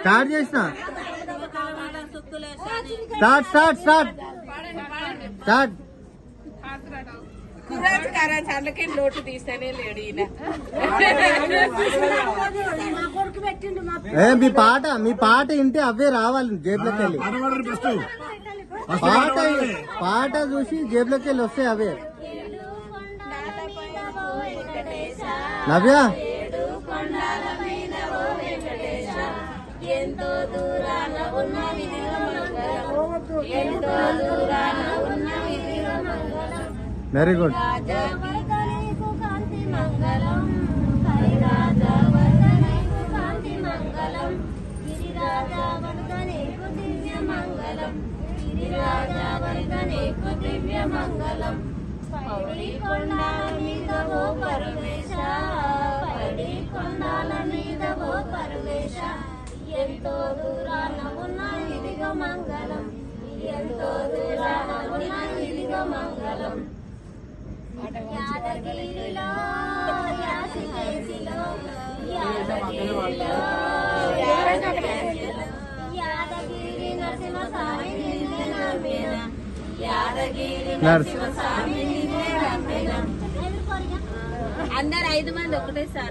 Start చేసిన. Start start start start కురాజ్ కారాజ్ అందుకే నోటు తీస్తేనే లేడు ఈయన. మా పాట మీ పాట వింటే అవే రావాలి జేబులోకి వెళ్ళి. పాట పాట చూసి జేబులోకి వెళ్ళి వస్తాయి అవే. నవ్య. ఎంతో దూరాన ఉన్న విధిలో ఎంతో దూరాన ఉన్న విధిలో మంగళం వెరీ గుడ్ కాంతి మంగళం. హరిరాజా వరదనైకు కాంతి మంగళం. గిరిరాజా వరదనైకు దివ్య మంగళం. గిరిరాజా వరదనైకు దివ్య మంగళం. మీద ఎంతో దూరాన ఉన్న ఇదిగో మంగళం. ఎంతో దూరాన ఉన్న ఇదిగో మంగళం. యాదగిరిలో యాసికేసిలో యాదగిరిలో యాదగిరి నరసింహస్వామి నిన్నే నమ్మిన. యాదగిరి నరసింహస్వామి నిన్నే నమ్మిన. అందరు ఐదు మంది ఒకటేసారి.